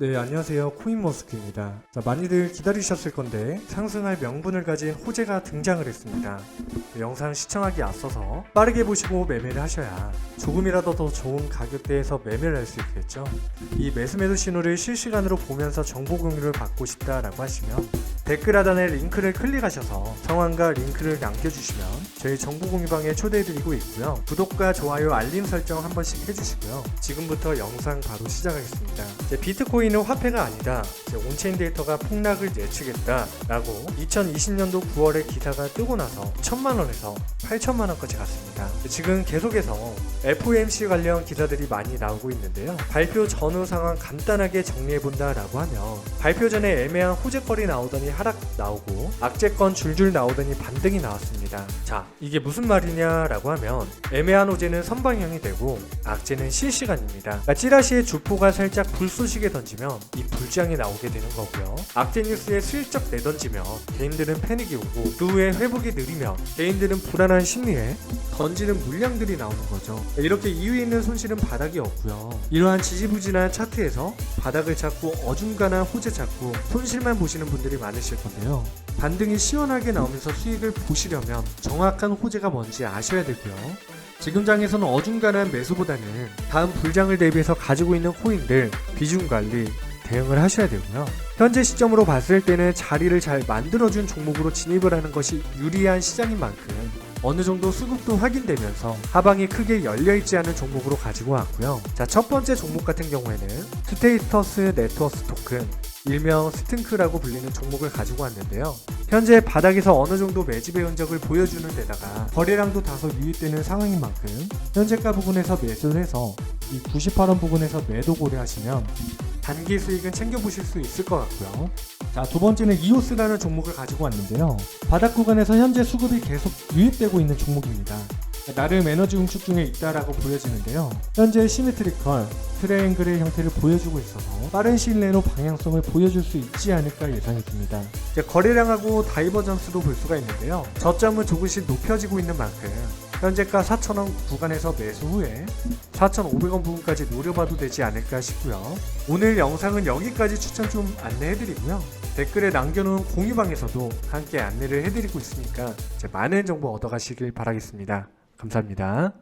네, 안녕하세요. 코인머스크입니다. 자, 많이들 기다리셨을 건데 상승할 명분을 가진 호재가 등장을 했습니다. 네, 영상 시청하기 앞서서 빠르게 보시고 매매를 하셔야 조금이라도 더 좋은 가격대에서 매매를 할 수 있겠죠. 이 매수 매도 신호를 실시간으로 보면서 정보 공유를 받고 싶다라고 하시면 댓글 하단에 링크를 클릭하셔서 성함과 링크를 남겨주시면 저희 정보 공유방에 초대해드리고 있고요. 구독과 좋아요, 알림 설정 한 번씩 해주시고요. 지금부터 영상 바로 시작하겠습니다. 비트코인은 화폐가 아니다. 온체인 데이터가 폭락을 예측했다라고 2020년도 9월에 기사가 뜨고 나서 1천만 원에서 8천만 원까지 갔습니다. 지금 계속해서 FOMC 관련 기사들이 많이 나오고 있는데요. 발표 전후 상황 간단하게 정리해 본다라고 하면 발표 전에 애매한 호재거리 나오더니 하락 나오고 악재건 줄줄 나오더니 반등이 나왔습니다. 자, 이게 무슨 말이냐라고 하면 애매한 호재는 선방형이 되고 악재는 실시간입니다. 그러니까 찌라시의 주포가 살짝 불쏘시게 던지면 이 불장이 나오게 되는 거고요. 악재 뉴스에 슬쩍 내던지면 개인들은 패닉이 오고 그 후에 회복이 느리면 개인들은 불안한 심리에 던지는 물량들이 나오는 거죠. 이렇게 이유 있는 손실은 바닥이 없고요. 이러한 지지부진한 차트에서 바닥을 찾고 어중간한 호재 찾고 손실만 보시는 분들이 많으 실 건데요. 반등이 시원하게 나오면서 수익을 보시려면 정확한 호재가 뭔지 아셔야 되고요. 지금 장에서는 어중간한 매수보다는 다음 불장을 대비해서 가지고 있는 코인들 비중 관리 대응을 하셔야 되고요. 현재 시점으로 봤을 때는 자리를 잘 만들어준 종목으로 진입을 하는 것이 유리한 시장인 만큼 어느 정도 수급도 확인되면서 하방이 크게 열려있지 않은 종목으로 가지고 왔고요. 자, 첫 번째 종목 같은 경우에는 스테이터스 네트워스 토큰, 일명 스팅크라고 불리는 종목을 가지고 왔는데요. 현재 바닥에서 어느 정도 매집의 흔적을 보여주는 데다가 거래량도 다소 유입되는 상황인 만큼 현재가 부분에서 매수를 해서 이 98원 부분에서 매도 고려하시면 단기 수익은 챙겨보실 수 있을 것 같고요. 자, 두 번째는 이오스라는 종목을 가지고 왔는데요. 바닥 구간에서 현재 수급이 계속 유입되고 있는 종목입니다. 나름 에너지 응축 중에 있다라고 보여지는데요. 현재 시메트리컬 트라이앵글의 형태를 보여주고 있어서 빠른 시일 내로 방향성을 보여줄 수 있지 않을까 예상이 듭니다. 거래량하고 다이버전스도 볼 수가 있는데요. 저점은 조금씩 높여지고 있는 만큼 현재가 4,000원 구간에서 매수 후에 4,500원 부분까지 노려봐도 되지 않을까 싶고요. 오늘 영상은 여기까지 추천 좀 안내해드리고요. 댓글에 남겨놓은 공유방에서도 함께 안내를 해드리고 있으니까 많은 정보 얻어가시길 바라겠습니다. 감사합니다.